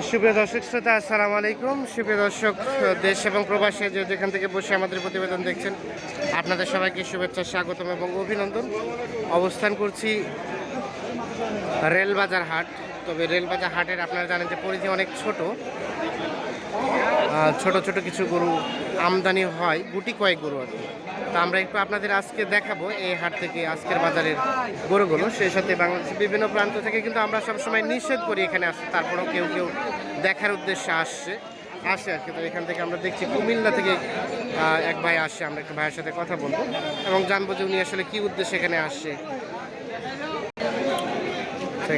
সুপ্রিয় দর্শক শ্রোতা, আসসালামু আলাইকুম। সুপ্রিয় দর্শক, দেশ এবং প্রবাসে যে যেখান থেকে বসে আমাদের প্রতিবেদন দেখছেন, আপনাদের সবাইকে শুভেচ্ছা, স্বাগতম এবং অভিনন্দন। অবস্থান করছি রেলবাজার হাট। তবে রেলবাজার হাটের আপনারা জানেন যে পরিধি অনেক ছোট। ছোট ছোট কিছু গরু আমদানি হয়, গুটি কয়েক গরু আর কি তা আমরা একটু আপনাদের আজকে দেখাবো এই হাট থেকে আজকের বাজারের গরুগুলো। সেই সাথে বাংলাদেশের বিভিন্ন প্রান্ত থেকে কিন্তু আমরা সবসময় নিষেধ করি এখানে আসতে। তারপরেও কেউ কেউ দেখার উদ্দেশ্যে আসছে, আসে আর কি। তো এখান থেকে আমরা দেখছি কুমিল্লা থেকে এক ভাই আসছে আমরা একটু ভাইয়ের সাথে কথা বলব এবং জানব যে উনি আসলে কী উদ্দেশ্যে এখানে আসছে।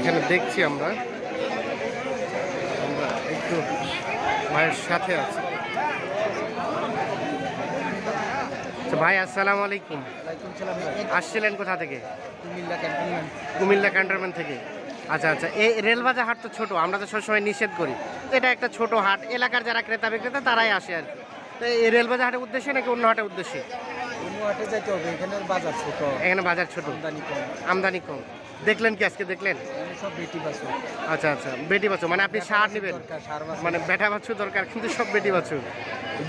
এখানে দেখছি আমরা একটু ভাইয়ের সাথে আছে। তো ভাই আসসালামু আলাইকুম। আসছিলেন কোথা থেকে? কুমিল্লা ক্যান্টনমেন্ট। থেকে। আচ্ছা আচ্ছা এই রেলবাজার হাট তো ছোট আমরা তো সবসময় নিষেধ করি। এটা একটা ছোট হাট এলাকার যারা ক্রেতা বিক্রেতা তারাই আসে আর তো এই রেলবাজার হাটের উদ্দেশ্যে নাকি অন্য হাটের উদ্দেশ্যে? অন্য হাটে যাইতে হবে এখানে বাজার ছোট। এখানে বাজার ছোট। আমদানি কম। আমদানি কম। দেখলেন কি আজকে দেখলেন? সব বেটি বাছুর। আচ্ছা আচ্ছা বেটি বাছুর মানে আপনি সার নেবেন। মানে বেটা বাছুর দরকার কিন্তু সব বেটি বাছুর।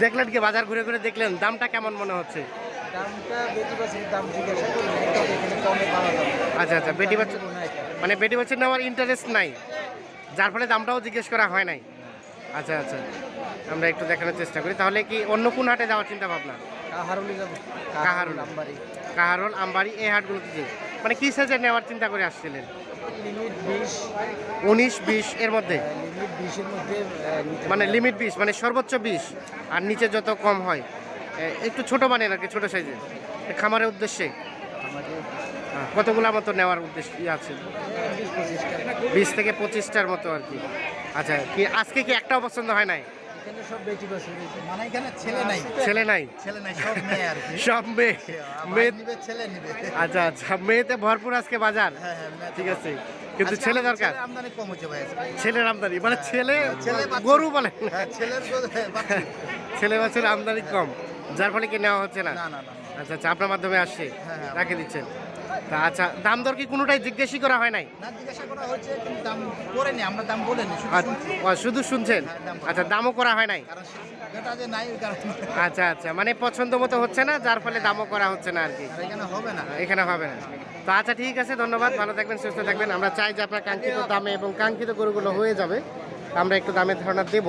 দেখলেন কি বাজার ঘুরে ঘুরে দেখলেন দামটা কেমন মনে হচ্ছে? দামটা বেটি বাছুরের দাম জিজ্ঞাসা করি তবে এখানে কমে পাওয়া আচ্ছা আচ্ছা বেটি বাছুর। মানে বেটি বাছুর নেওয়ার ইন্টারেস্ট নাই। যার ফলে দামটাও জিজ্ঞেস করা হয় নাই। আচ্ছা আচ্ছা আমরা একটু দেখানোর চেষ্টা করি। তাহলে কি অন্য কোন হাটে যাওয়ার চিন্তা ভাবনা কাহারুলি যাব? কাহারুলি। নাম্বারি কাহারোল আমবাড়ি এই হাটগুলোতে যে মানে কি সাইজের নেওয়ার চিন্তা করে আসছিলেন? লিমিট বিশ। উনিশ বিশ এর মধ্যে? লিমিট বিশের মধ্যে নিতে মানে লিমিট বিশ মানে সর্বোচ্চ বিশ আর নিচে যত কম হয়। এ, একটু ছোট বানেন আর কি ছোটো সাইজের। খামারের উদ্দেশ্যে? আমাদের হ্যাঁ, কতগুলো মতো নেওয়ার উদ্দেশ্য ই আছে? বিশ পঁচিশটা বিশ থেকে পঁচিশটার মতো আর কি। আচ্ছা কি আজকে কি একটাও পছন্দ হয় নাই? এখানে সব বেটি বাছুর মানে এখানে ছেলে নাই। ছেলে নাই। ছেলে নাই সব মেয়ে আর কি। সব মেয়ে। মেয়ে নিবে ছেলে নিবে। আচ্ছা আচ্ছা মেয়েতে ভরপুর আজকে বাজার। হ্যাঁ হ্যাঁ ঠিক আছে। কিন্তু ছেলে আমাদের দরকার? ছেলের আমদানি কম হচ্ছে ভাই ছেলের আমদানি মানে ছেলে ছেলে গরু বলে। হ্যাঁ ছেলের হ্যাঁ। ছেলে আমদানি কম যার ফলে কি নেওয়া হচ্ছে না? না না না আচ্ছা আচ্ছা আপনার মাধ্যমে আসছে। হ্যাঁ, হ্যাঁ। রাখে দিচ্ছেন। তা আচ্ছা দাম দর কি কোনোটাই জিজ্ঞেসই করা হয় নাই? না জিজ্ঞাসা করা কিন্তু দাম করেনি আমরা দাম বলেনি শুধু আচ্ছা, ও, শুধু শুনছেন? হ্যাঁ। আচ্ছা দামও করা হয় নাই? আচ্ছা আচ্ছা মানে পছন্দ মতো হচ্ছে না যার ফলে দামও করা হচ্ছে না আর কি। এখানে হবে না। এখানে হবে না। তো আচ্ছা ঠিক আছে ধন্যবাদ ভালো থাকবেন সুস্থ থাকবেন। আমরা চাই যে আপনার কাঙ্ক্ষিত দামে এবং কাঙ্ক্ষিত গরুগুলো হয়ে যাবে। আমরা একটু দামের ধারণা দেব।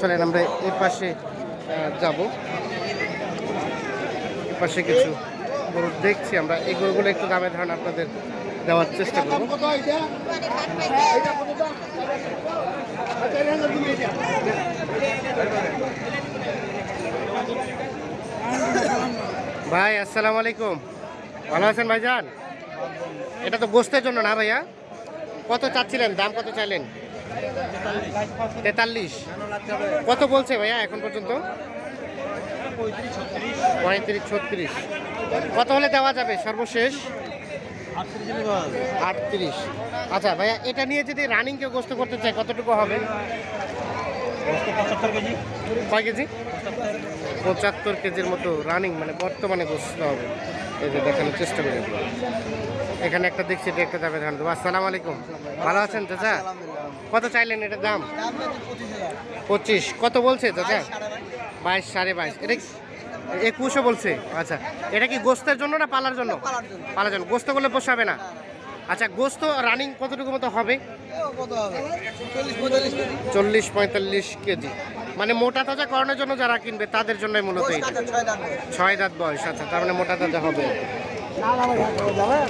চলেন আমরা এই পাশে যাব। পাশে কিছু গরু দেখছি আমরা। এই গরুগুলো একটু দামের ধারণা আপনাদের দেওয়ার চেষ্টা করব। ভাই, আসসালামু আলাইকুম। ভালো আছেন ভাইজান? এটা তো গোস্তের জন্য না ভাইয়া? কত চাচ্ছিলেন? দাম কত চাইলেন? তেতাল্লিশ। কত বলছে ভাইয়া এখন পর্যন্ত? পঁয়ত্রিশ, ছত্রিশ। কত হলে দেওয়া যাবে সর্বশেষ? আটত্রিশ। আচ্ছা ভাইয়া এটা নিয়ে যদি রানিং কেউ গোস্ত করতে চায় কতটুকু হবে? কয় কেজি? পঁচাত্তর কেজির মতো রানিং মানে বর্তমানে গোস্ত হবে। এই যে দেখানোর চেষ্টা করি। এখানে একটা দেখছি এটা একটা যাবে ধান। দেবো আসসালামু আলাইকুম। ভালো আছেন চাচা? কত চাইলেন এটার দাম? পঁচিশ কত বলছে চাচা? বাইশ। সাড়ে বাইশ। এটা একুশও বলছে। আচ্ছা এটা কি গোস্তের জন্য না পালার জন্য? পালার জন্য। গোস্ত করলে পোষাবে না। আচ্ছা গোস্ত রানিং কতটুকু মতো হবে? চল্লিশ পঁয়তাল্লিশ কেজি। মানে মোটা তাজা করানোর জন্য যারা কিনবে তাদের জন্যই মূলত এটা। ছয় দাঁত বয়স। আচ্ছা তার মানে মোটা তাজা হবে।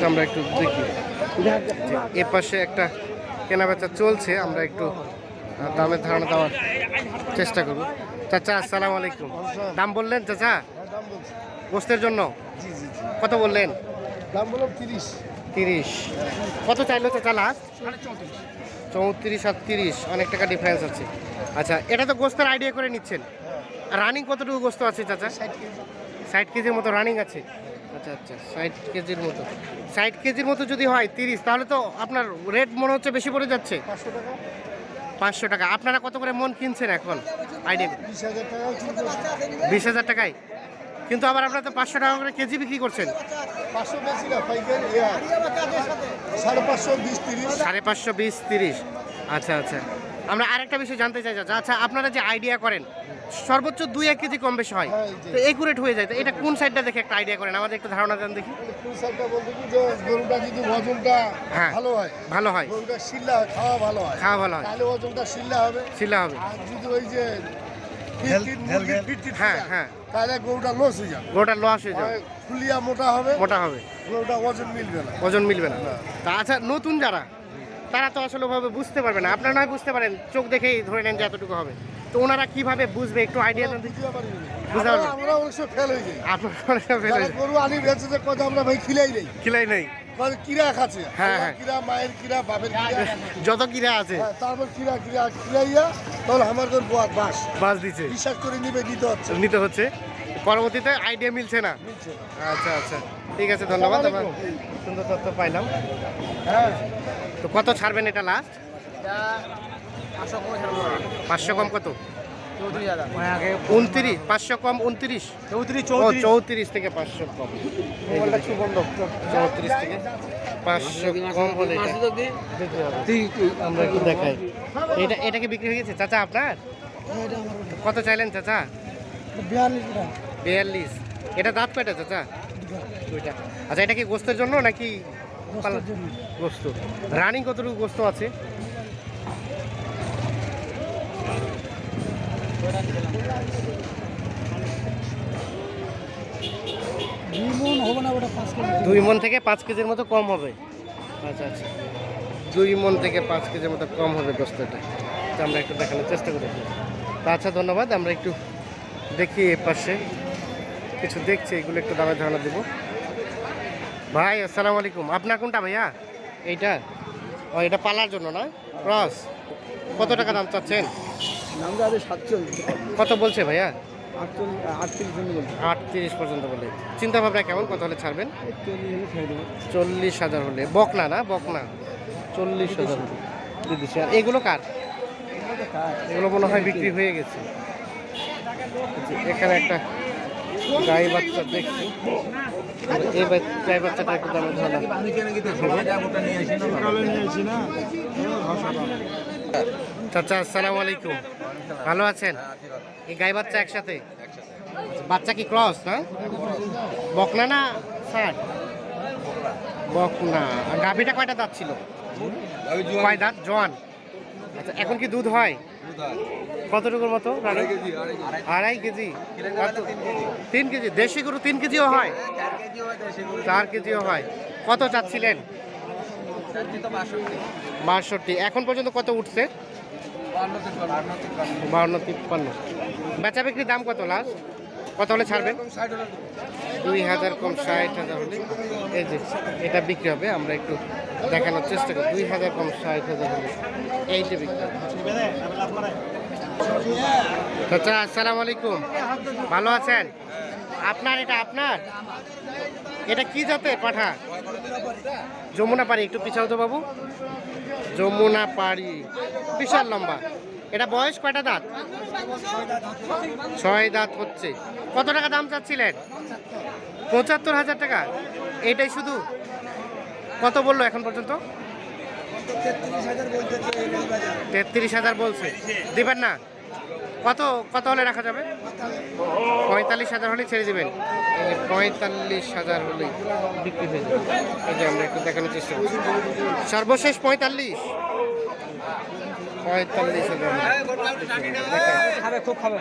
আমরা একটু দেখি। এ পাশে একটা কেনাবেচা চলছে আমরা একটু দামের ধারণা দেওয়ার চেষ্টা করব। চাচা আসসালামু আলাইকুম। দাম বললেন চাচা? গোস্তের জন্য? কত বললেন? দাম বললাম তিরিশ। তিরিশ। কত চাইলো চাচা লাস্ট চৌত্রিশ। আর তিরিশ অনেক টাকা ডিফারেন্স আছে। আচ্ছা এটা তো গোস্তের আইডিয়া করে নিচ্ছেন। রানিং কতটুকু গোস্ত আছে চাচা? ষাট ষাট কেজির মতো রানিং আছে? আচ্ছা আচ্ছা ষাট কেজির মতো। ষাট কেজির মতো যদি হয় তিরিশ তাহলে তো আপনার রেট মনে হচ্ছে বেশি পড়ে যাচ্ছে। পাঁচশো টাকা। পাঁচশো টাকা। আপনারা কত করে মন কিনছেন এখন? আইডিয়া বিশ হাজার টাকায়? কিন্তু আবার আপনারা তো পাঁচশো টাকা করে কেজি বিক্রি করছেন। সাড়ে পাঁচশো বিশ তিরিশ। আচ্ছা আচ্ছা। আমরা আরেকটা বিষয় জানতে চাই চাচা। আচ্ছা আপনারা যে আইডিয়া করেন সর্বোচ্চ দুই এক কেজি কম বেশি হয়। তো একুরেট হয়ে যায়। তো এটা কোন সাইডটা দেখে একটা আইডিয়া করেন? আমাদের একটু ধারণা দেন দেখি। ফুল সাইডটা বলতে কি? যে গরুটা যদি ওজনটা হ্যাঁ। ভালো হয় ভালো হয়। গরুটা শিল্লা হয় খাওয়া ভালো হয় খাওয়া ভালো হয়। তাহলে ওজনটা শিল্লা হবে। শিলা হবে। আর যদি ওই যে হ্যাঁ হ্যাঁ। তাহলে গরুটা লস হয়ে যাবে। গোটা লস হয়ে যাবে। ফুলিয়া মোটা হবে মোটা হবে। গরুটা ওজন মিলবে না। ওজন মিলবে না না। তা আচ্ছা নতুন যারা তারা তো আসলে ওভাবে বুঝতে পারবে না। আপনারা নয় বুঝতে পারেন চোখ দেখেই ধরে নেন যে এতটুকু হবে। তো ওনারা কীভাবে বুঝবে একটু আইডিয়া দেন বুঝতে আমরা- পারবেন। আমরা অনেক সময় ফেল হয়ে যাই আপনারা ফেলে যারা গরু আনি বেঁচে যে কথা আমরা ভাই খিলাই নেই। খিলাই নেই। কিরা খাচ্ছে। হ্যাঁ, হ্যাঁ। কিরা মায়ের কিরা বাপের কিরা। যত কিরা আছে। হ্যাঁ, তারপর কিরা কিরা কিরাইয়া তাহলে আমার বাস বাস। বাস দিচ্ছে বিশ্বাস করে নিবে দিতে হচ্ছে। নিতে হচ্ছে। পরবর্তীতে আইডিয়া মিলছে না। আচ্ছা আচ্ছা। ঠিক আছে ধন্যবাদ। সুন্দর তথ্য পাইলাম। হ্যাঁ। তো কত ছাড়বেন এটা লাস্ট পাঁচশো কম কত? উনত্রিশ পাঁচশো কম উনত্রিশ? চৌত্রিশ থেকে পাঁচশো কম। চৌত্রিশ থেকে পাঁচশো কম হলে এটা। দিতে হবে। আমরা একটু দেখাই। এটা এটা কি বিক্রি হয়ে গেছে? চাচা আপনার? কত চাইলেন চাচা? বিয়াল্লিশ এটা দাঁত কয়টা চাচা? দুইটা। আচ্ছা এটা কি গোস্তের জন্য নাকি গোস্ত। রানিং কতটুকু গোস্ত আছে? দুই মন থেকে পাঁচ কেজির মতো কম হবে। আচ্ছা আচ্ছা। দুই মন থেকে পাঁচ কেজির মতো কম হবে গোস্তটা। তো আমরা একটু দেখানোর চেষ্টা করি। তো আচ্ছা ধন্যবাদ। আমরা একটু দেখি এ পাশে কিছু দেখছি এগুলো একটু দামে ধারণা দেবো। ভাই আসসালামু আলাইকুম। আপনার কোনটা ভাইয়া? এইটা? ও এটা পালার জন্য না? ক্রস। কত টাকা দাম চাচ্ছেন? যাবে সাতচল্লিশ। কত বলছে ভাইয়া? আটত্রিশ পর্যন্ত বলে। চিন্তা ভাবনা কেমন? কত হলে ছাড়বেন? চল্লিশ হাজার হলে। বকনা না? বকনা। চল্লিশ হাজার বিদেশি। আর এগুলো কার? এগুলো মনে হয় বিক্রি হয়ে গেছে। এখানে একটা গাই বাচ্চা দেখছি। এই গাই বাচ্চাটা একটু দামে ধরা চাচা আসসালামু আলাইকুম। ভালো আছেন? এই গাই বাচ্চা একসাথে? বাচ্চা কি ক্রস না বকনা না স্যার বকনা। গাভিটা কয়টা দাঁত ছিল? কয় দাঁত? জোয়ান। আচ্ছা এখন কি দুধ হয়? কতটুকুর মতো? আড়াই কেজি তিন কেজি। দেশি গরু তিন কেজিও হয়? চার কেজিও হয় কত চাচ্ছিলেন? বাষট্টি। এখন পর্যন্ত কত উঠছে? বাউন্ন তিপ্পান্ন। বেচা বিক্রির দাম কত লাস্ট? কত হলে ছাড়বেন দুই হাজার কম ষাট হাজার হলে। এই যে এটা বিক্রি হবে। আমরা একটু দেখানোর চেষ্টা করি। দুই হাজার কম, ষাট হাজার এইটা বিক্রি চাচা, আসসালামু আলাইকুম। ভালো আছেন? আপনার এটা আপনার? এটা কি জাতের পাঠা যমুনা পাড়ি, একটু পিছাও তো বাবু। যমুনা পাড়ি, বিশাল লম্বা। এটা বয়স কয়টা দাঁত? ছয় দাঁত হচ্ছে। কত টাকা দাম চাচ্ছিলেন? পঁচাত্তর হাজার টাকা। এটাই শুধু? কত বলল এখন পর্যন্ত? তেত্রিশ হাজার বলছে। দিবেন না? কত কত হলে রাখা যাবে? পঁয়তাল্লিশ হাজার হলে ছেড়ে দেবেন। পঁয়তাল্লিশ হাজার হলেই বিক্রি হয়ে যাবে। এই যে আমরা একটু দেখানোর চেষ্টা করছি। সর্বশেষ পঁয়তাল্লিশ। পঁয়তাল্লিশ হাজার খাবে।